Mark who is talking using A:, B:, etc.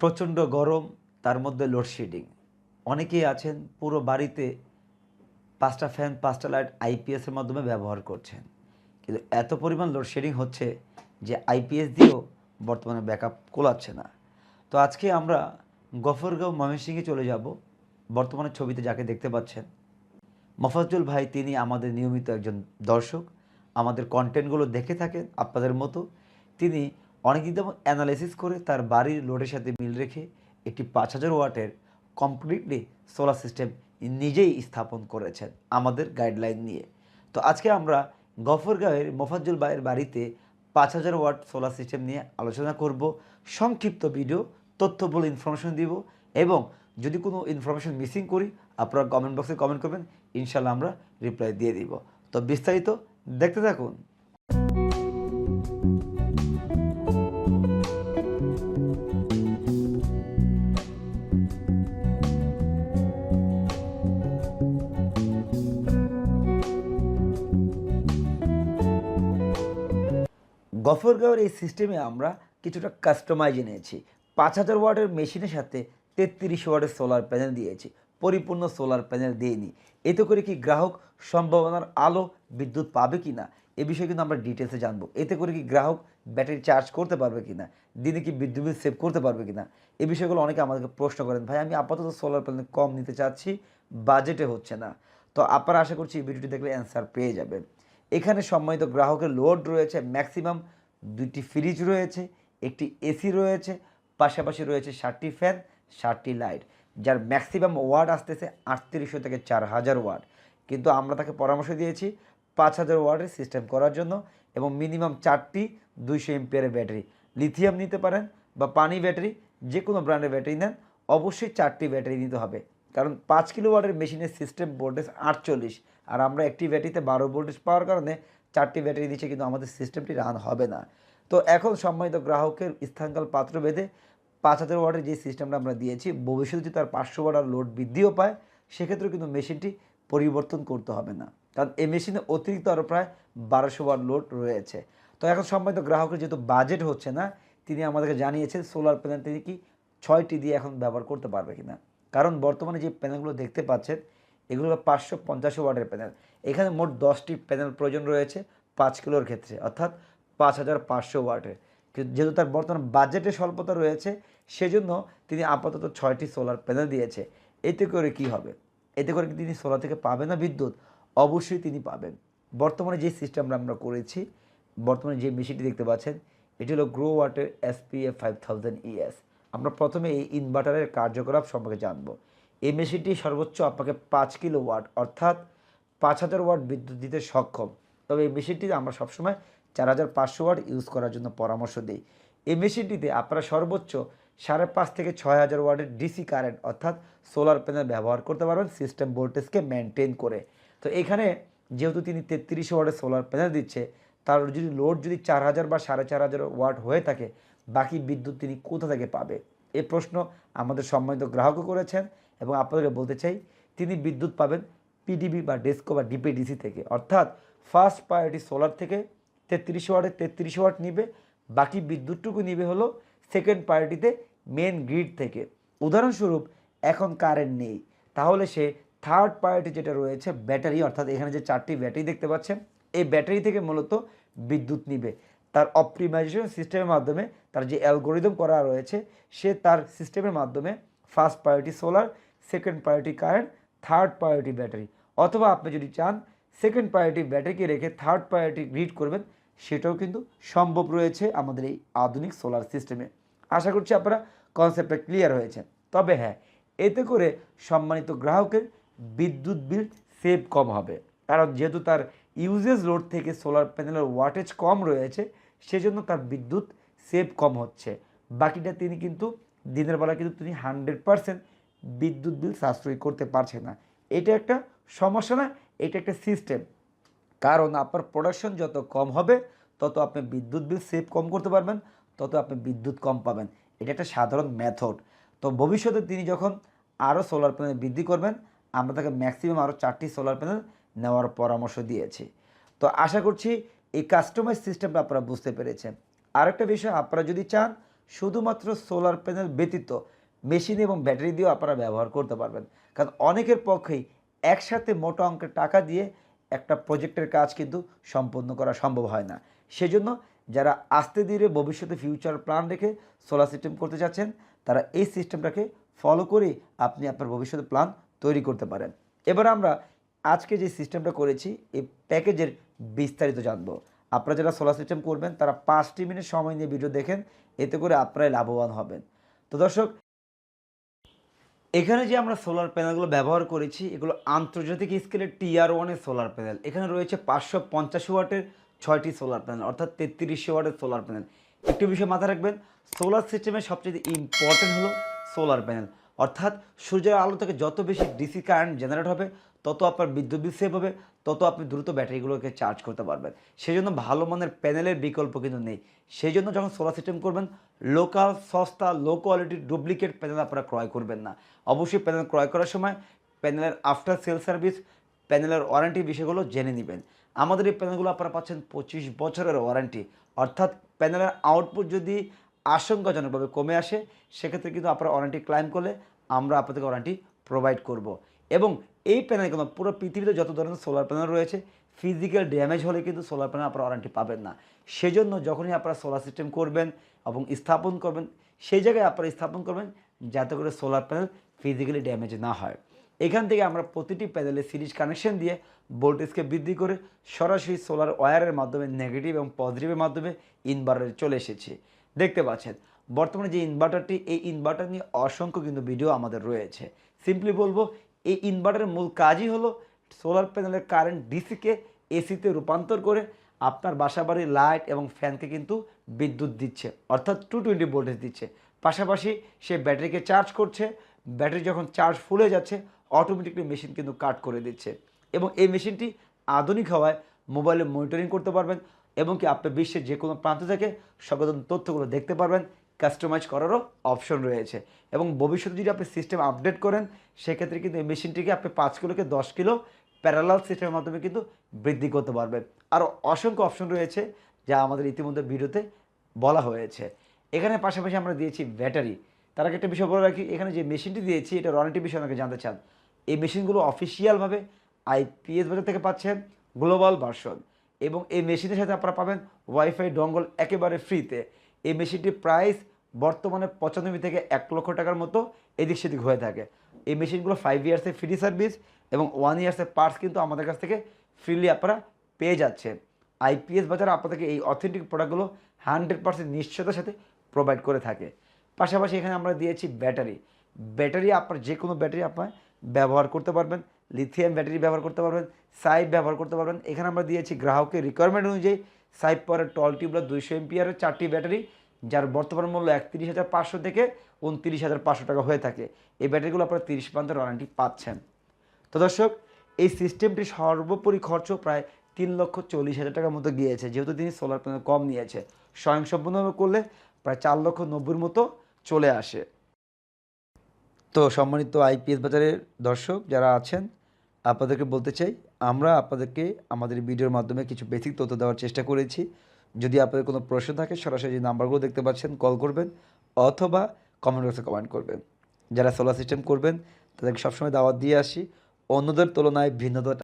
A: প্রচণ্ড গরম, তার মধ্যে লোডশেডিং অনেকেই আছেন, পুরো বাড়িতে পাঁচটা ফ্যান পাঁচটা লাইট আইপিএসের মাধ্যমে ব্যবহার করছেন। কিন্তু এত পরিমাণ লোডশেডিং হচ্ছে যে আইপিএস দিয়েও বর্তমানে ব্যাকআপ কোলাচ্ছে না। তো আজকে আমরা গফরগাঁও ময়মনসিংহে চলে যাব। বর্তমানে ছবিতে যাকে দেখতে পাচ্ছেন মফাজুল ভাই, তিনি আমাদের নিয়মিত একজন দর্শক। আমাদের কন্টেন্টগুলো দেখে থাকেন আপনাদের মতো। তিনি অনেকদিন যেমন অ্যানালাইসিস করে তার বাড়ির লোডের সাথে মিল রেখে একটি পাঁচ হাজার ওয়াটের কমপ্লিটলি সোলার সিস্টেম নিজেই স্থাপন করেছেন আমাদের গাইডলাইন নিয়ে। তো আজকে আমরা গফরগাঁওয়ের মোফাজ্জুল ভাইয়ের বাড়িতে পাঁচ হাজার ওয়াট সোলার সিস্টেম নিয়ে আলোচনা করব। সংক্ষিপ্ত ভিডিও তথ্যবহুল ইনফরমেশন দিব এবং যদি কোনো ইনফরমেশন মিসিং করি, আপনারা কমেন্ট বক্সে কমেন্ট করবেন ইনশাল্লাহ আমরা রিপ্লাই দিয়ে দিব। তো বিস্তারিত দেখতে থাকুন। গফরগাঁওয়ের এই সিস্টেমে আমরা কিছুটা কাস্টমাইজ এনেছি। পাঁচ হাজার ওয়াটের মেশিনের সাথে তেত্রিশ ওয়াটের সোলার প্যানেল দিয়েছি। পরিপূর্ণ সোলার প্যানেল দিইনি। এতে করে কি গ্রাহক সম্ভাবনার আলো বিদ্যুৎ পাবে কি না এ বিষয়ে কিন্তু আমরা ডিটেলসে জানব। এতে করে কি গ্রাহক ব্যাটারি চার্জ করতে পারবে কি না দিনে কি বিদ্যুৎ বিল সেভ করতে পারবে কি না এ বিষয়গুলো অনেকে আমাদেরকে প্রশ্ন করেন, ভাই, আমি আপাতত সোলার প্যানেল কম নিতে চাচ্ছি বাজেটে হচ্ছে না। তো আপনারা আশা করছি ভিডিওটি দেখলে অ্যান্সার পেয়ে যাবেন। এখানে সম্মানিত গ্রাহকের লোড রয়েছে ম্যাক্সিমাম দুইটি ফ্রিজ রয়েছে, একটি এসি রয়েছে, পাশাপাশি রয়েছে ষাটটি ফ্যান ষাটটি লাইট যার ম্যাক্সিমাম ওয়ার্ড আসতেছে আটত্রিশশো থেকে চার হাজার ওয়ার্ড কিন্তু আমরা তাকে পরামর্শ দিয়েছি পাঁচ হাজার ওয়ার্ডের সিস্টেম করার জন্য এবং মিনিমাম চারটি দুইশো এমপিয়ারের ব্যাটারি লিথিয়াম নিতে পারেন বা পানি ব্যাটারি যে কোনো ব্র্যান্ডের ব্যাটারি নেন, অবশ্যই চারটি ব্যাটারি নিতে হবে। কারণ পাঁচ কিলো ওয়ার্ডের মেশিনের সিস্টেম ভোল্টেজ আটচল্লিশ, আর আমরা একটি ব্যাটারিতে বারো ভোল্টেজ পাওয়ার কারণে চারটি ব্যাটারি দিচ্ছে, কিন্তু আমাদের সিস্টেমটি রান হবে না। তো এখন সম্মানিত গ্রাহকের স্থানকাল পাত্র বেঁধে পাঁচ হাজার ওয়াটের যে সিস্টেমটা আমরা দিয়েছি, ভবিষ্যতে যদি তার পাঁচশো ওয়াটার লোড বৃদ্ধিও পায় সেক্ষেত্রে কিন্তু মেশিনটি পরিবর্তন করতে হবে না। কারণ এই মেশিনে অতিরিক্ত আরও প্রায় বারোশো ওয়াট লোড রয়েছে। তো এখন সম্মানিত গ্রাহকের যেহেতু বাজেট হচ্ছে না, তিনি আমাদেরকে জানিয়েছেন সোলার প্যানেল তিনি কি ছয়টি দিয়ে এখন ব্যবহার করতে পারবে কিনা। কারণ বর্তমানে যে প্যানেলগুলো দেখতে পাচ্ছেন এগুলো পাঁচশো পঞ্চাশ ওয়াটের প্যানেল। এখানে মোট দশটি প্যানেল প্রয়োজন রয়েছে পাঁচ কিলোর ক্ষেত্রে, অর্থাৎ পাঁচ হাজার পাঁচশো ওয়াটের। কিন্তু যেহেতু তার বর্তমান বাজেটে স্বল্পতা রয়েছে, সেজন্য তিনি আপাতত ছয়টি সোলার প্যানেল দিয়েছে। এতে করে কি হবে? এতে করে তিনি সোলার থেকে পাবে না বিদ্যুৎ? অবশ্যই তিনি পাবেন। বর্তমানে যে সিস্টেমটা আমরা করেছি, বর্তমানে যে মেশিনটি দেখতে পাচ্ছেন, এটি হলো গ্রো ওয়াটের এসপিএফ ফাইভ থাউজেন্ড ইএস। আমরা প্রথমে এই ইনভার্টারের কার্যকলাপ সম্পর্কে জানব। এই মেশিনটি সর্বোচ্চ আপনাকে পাঁচ কিলো ওয়াট, অর্থাৎ পাঁচ হাজার ওয়াট বিদ্যুৎ দিতে সক্ষম। তবে এই মেশিনটি আমরা সবসময় চার হাজার পাঁচশো ওয়াট ইউজ করার জন্য পরামর্শ দিই। এই মেশিনটিতে আপনারা সর্বোচ্চ সাড়ে পাঁচ থেকে ছয় হাজার ওয়াটের ডিসি কারেন্ট, অর্থাৎ সোলার প্যানেল ব্যবহার করতে পারবেন সিস্টেম ভোল্টেজকে মেনটেন করে। তো এখানে যেহেতু তিনি তেত্রিশ ওয়াটের সোলার প্যানেল দিচ্ছে, তার যদি লোড যদি চার হাজার বা সাড়ে চার হাজার ওয়াট হয়ে থাকে, বাকি বিদ্যুৎ তিনি কোথা থেকে পাবে? এই প্রশ্ন আমাদের সম্মানিত গ্রাহকও করেছেন। এবং আপনাদেরকে বলতে চাই, তিনি বিদ্যুৎ পাবেন পিডিবি বা ডেস্কো বা ডিপিডিসি থেকে। অর্থাৎ ফার্স্ট প্রায়োরিটি সোলার থেকে তেত্রিশ ওয়াটের তেত্রিশ ওয়াট নিবে, বাকি বিদ্যুৎটুকু নিবে হলো সেকেন্ড প্রায়োরিটিতে মেন গ্রিড থেকে। উদাহরণস্বরূপ, এখন কারেন্ট নেই। তাহলে সে থার্ড প্রায়োরিটি যেটা রয়েছে ব্যাটারি অর্থাৎ এখানে যে চারটি ব্যাটারি দেখতে পাচ্ছেন, এই ব্যাটারি থেকে মূলত বিদ্যুৎ নিবে। তার অপটিমাইজেশন সিস্টেমের মাধ্যমে তার যে অ্যালগোরিদম করা রয়েছে, সে তার সিস্টেমের মাধ্যমে first priority solar second priority current third priority battery অথবা আপনি যদি চান সেকেন্ড প্রায়োরিটি ব্যাটারিকে রেখে থার্ড প্রায়োরিটি রিড করবেন, সেটাও কিন্তু সম্ভব রয়েছে আমাদের এই আধুনিক সোলার সিস্টেমে আশা করছি আপনারা কনসেপ্টটা ক্লিয়ার হয়েছে। তবে হ্যাঁ এতে করে সম্মানিত গ্রাহকের বিদ্যুৎ বিল সেভ কম হবে। কারণ যেহেতু তার ইউজেজ লোড থেকে সোলার প্যানেলের ওয়াটেজ কম রয়েছে, সেজন্য তার বিদ্যুৎ সেভ কম হচ্ছে। বাকিটা তিনি কিন্তু দিনের বেলা কিন্তু তিনি হান্ড্রেড পারসেন্ট বিদ্যুৎ বিল সাশ্রয় করতে পারছে না। এটা একটা সমস্যা না, এটা একটা সিস্টেম কারণ আপনার প্রোডাকশন যত কম হবে, তত আপনি বিদ্যুৎ বিল সেভ কম করতে পারবেন, তত আপনি বিদ্যুৎ কম পাবেন। এটা একটা সাধারণ মেথড তো ভবিষ্যতে তিনি যখন আরও সোলার প্যানেল বৃদ্ধি করবেন, আমরা তাকে ম্যাক্সিমাম আরও চারটি সোলার প্যানেল নেওয়ার পরামর্শ দিয়েছি। তো আশা করছি এই কাস্টমাইজ সিস্টেমটা আপনারা বুঝতে পেরেছেন। আরেকটা বিষয়, আপনারা যদি চান, শুধুমাত্র সোলার প্যানেল ব্যতীত মেশিন এবং ব্যাটারি দিয়েও আপনারা ব্যবহার করতে পারবেন। কারণ অনেকের পক্ষেই একসাথে মোটা অঙ্কের টাকা দিয়ে একটা প্রজেক্টের কাজ কিন্তু সম্পন্ন করা সম্ভব হয় না। সেজন্য যারা আস্তে ধীরে ভবিষ্যতে ফিউচার প্ল্যান রেখে সোলার সিস্টেম করতে চাচ্ছেন তারা এই সিস্টেমটাকে ফলো করেই আপনি আপনার ভবিষ্যতে প্ল্যান তৈরি করতে পারেন। এবার আমরা আজকে যে সিস্টেমটা করেছি, এই প্যাকেজের বিস্তারিত জানব। আপনারা যারা সোলার সিস্টেম করবেন, তারা পাঁচটি মিনিট সময় নিয়ে ভিডিও দেখেন, এতে করে আপনারাই লাভবান হবেন। তো দর্শক এখানে যে আমরা সোলার প্যানেলগুলো ব্যবহার করেছি, এগুলো আন্তর্জাতিক স্কেলের টিআর ওয়ানের সোলার প্যানেল এখানে রয়েছে পাঁচশো পঞ্চাশ ওয়াটের ছয়টি সোলার প্যানেল অর্থাৎ তেত্রিশশো ওয়াটের সোলার প্যানেল একটু বিষয় মাথায় রাখবেন সোলার সিস্টেমের সবচেয়ে ইম্পর্টেন্ট হলো সোলার প্যানেল অর্থাৎ সূর্যের আলো থেকে যত বেশি ডিসি কারেন্ট জেনারেট হবে, তত আপনার বিদ্যুৎ বিল সেভ হবে, তত আপনি দ্রুত ব্যাটারিগুলোকে চার্জ করতে পারবেন। সেই জন্য ভালো মানের প্যানেলের বিকল্প কিন্তু নেই। সেই জন্য যখন সোলার সিস্টেম করবেন লোকাল সস্তা লো কোয়ালিটির ডুপ্লিকেট প্যানেল আপনারা ক্রয় করবেন না। অবশ্যই প্যানেল ক্রয় করার সময় প্যানেলের আফটার সেল সার্ভিস প্যানেলের ওয়ারেন্টি বিষয়গুলো জেনে নেবেন। আমাদের এই প্যানেলগুলো আপনারা পাচ্ছেন পঁচিশ বছরের ওয়ারেন্টি অর্থাৎ প্যানেলের আউটপুট যদি আশঙ্কাজনকভাবে কমে আসে, সেক্ষেত্রে কিন্তু আপনারা ওয়ারেন্টি ক্লাইম করলে আমরা আপনাদেরকে ওয়ারেন্টি প্রোভাইড করব। এবং এই প্যানেলগুলো পুরো পৃথিবীতে যত ধরনের সোলার প্যানেল রয়েছে ফিজিক্যাল ড্যামেজ হলে কিন্তু সোলার প্যানেল আপনারা ওয়ারেন্টি পাবেন না। সেজন্য যখনই আপনারা সোলার সিস্টেম করবেন এবং স্থাপন করবেন, সেই জায়গায় আপনারা স্থাপন করবেন যাতে করে সোলার প্যানেল ফিজিক্যালি ড্যামেজ না হয়। এখান থেকে আমরা প্রতিটি প্যানেলে সিরিজ কানেকশন দিয়ে ভোল্টেজকে বৃদ্ধি করে সরাসরি সোলার ওয়্যারের মাধ্যমে নেগেটিভ এবং পজিটিভের মাধ্যমে ইনভার্টারে চলে এসেছে। দেখতে পাচ্ছেন। বর্তমানে যে ইনভার্টারটি এই ইনভার্টার নিয়ে অসংখ্য কিন্তু ভিডিও আমাদের রয়েছে। সিম্পলি বলব, এই ইনভার্টারের মূল কাজই হলো সোলার প্যানেলের কারেন্ট ডিসিকে এসিতে রূপান্তর করে আপনার বাসা বাড়ির লাইট এবং ফ্যানকে কিন্তু বিদ্যুৎ দিচ্ছে, অর্থাৎ টু টোয়েন্টি ভোল্টেজ দিচ্ছে। পাশাপাশি সে ব্যাটারিকে চার্জ করছে ব্যাটারি যখন চার্জ ফুলে যাচ্ছে অটোমেটিকলি মেশিন কিন্তু কাট করে দিচ্ছে। এবং এই মেশিনটি আধুনিক হওয়ায় মোবাইলে মনিটরিং করতে পারবেন এবং কি আপনি বিশ্বের যে কোনো প্রান্ত থেকে সকল তথ্যগুলো দেখতে পারবেন কাস্টমাইজ করারও অপশন রয়েছে। এবং ভবিষ্যতে যদি আপনি সিস্টেম আপডেট করেন, সেক্ষেত্রে কিন্তু এই মেশিনটিকে আপনি পাঁচ কিলোকে দশ কিলো প্যারালাল সিস্টেমের মাধ্যমে কিন্তু বৃদ্ধি করতে পারবেন। আরও অসংখ্য অপশন রয়েছে, যা আমাদের ইতিমধ্যে ভিডিওতে বলা হয়েছে। এখানে পাশাপাশি আমরা দিয়েছি ব্যাটারি তার আগে একটা বিষয় বলে রাখি, এখানে যে মেশিনটি দিয়েছি, এটা ওয়ারেন্টি বিষয় অনেকে জানতে চান। এই মেশিনগুলো অফিসিয়ালভাবে আইপিএস বাজার থেকে পাচ্ছেন গ্লোবাল ভার্সন এবং এই মেশিনের সাথে আপনারা পাবেন ওয়াইফাই ডঙ্গল একেবারে ফ্রিতে এই মেশিনটির প্রাইস বর্তমানে পঁচানব্বই থেকে এক লক্ষ টাকার মতো এদিক সেদিক হয়ে থাকে। এই মেশিনগুলো ফাইভ ইয়ার্সের ফ্রি সার্ভিস এবং ওয়ান ইয়ার্সের পার্টস কিন্তু আমাদের কাছ থেকে ফ্রিলি আপনারা পেয়ে যাচ্ছেন। আইপিএস বাজার আপনাদেরকে এই অথেন্টিক প্রোডাক্টগুলো হান্ড্রেড পার্সেন্ট নিশ্চয়তার সাথে প্রোভাইড করে থাকে। পাশাপাশি এখানে আমরা দিয়েছি ব্যাটারি। ব্যাটারি আপনার যে কোনো ব্যাটারি আপনার ব্যবহার করতে পারবেন। লিথিয়াম ব্যাটারি ব্যবহার করতে পারবেন সাইপ ব্যবহার করতে পারবেন। এখানে আমরা দিয়েছি গ্রাহকের রিকোয়ারমেন্ট অনুযায়ী সাইপ পরের টল টিউবলার দুইশো এমপিয়ারের চারটি ব্যাটারি যার বর্তমান মূল্য একত্রিশ হাজার পাঁচশো থেকে উনত্রিশ হাজার পাঁচশো টাকা হয়ে থাকে। এই ব্যাটারিগুলো আপনারা তিরিশ পান্তের ওয়ারেন্টি পাচ্ছেন। তো দর্শক, এই সিস্টেমটি সর্বোপরি খরচ প্রায় তিন লক্ষ চল্লিশ হাজার টাকার মতো গিয়েছে, যেহেতু তিনি সোলার প্যানেল কম নিয়েছে। স্বয়ংসম্পূর্ণভাবে করলে প্রায় চার লক্ষ নব্বইয়ের মতো চলে আসে। তো সম্মানিত আইপিএস বাজারের দর্শক, যারা আছেন আপনাদেরকে বলতে চাই, আমরা আপনাদেরকে আমাদের ভিডিওর মাধ্যমে কিছু বেসিক তথ্য দেওয়ার চেষ্টা করেছি। যদি আপনাদের কোনো প্রশ্ন থাকে, সরাসরি নাম্বারগুলো দেখতে পাচ্ছেন কল করবেন অথবা কমেন্ট বক্সে কমেন্ট করবেন। যারা সোলার সিস্টেম করবেন, তাদেরকে সবসময় দাওয়াত দিয়ে আসি। অন্যদের তুলনায় ভিন্নতা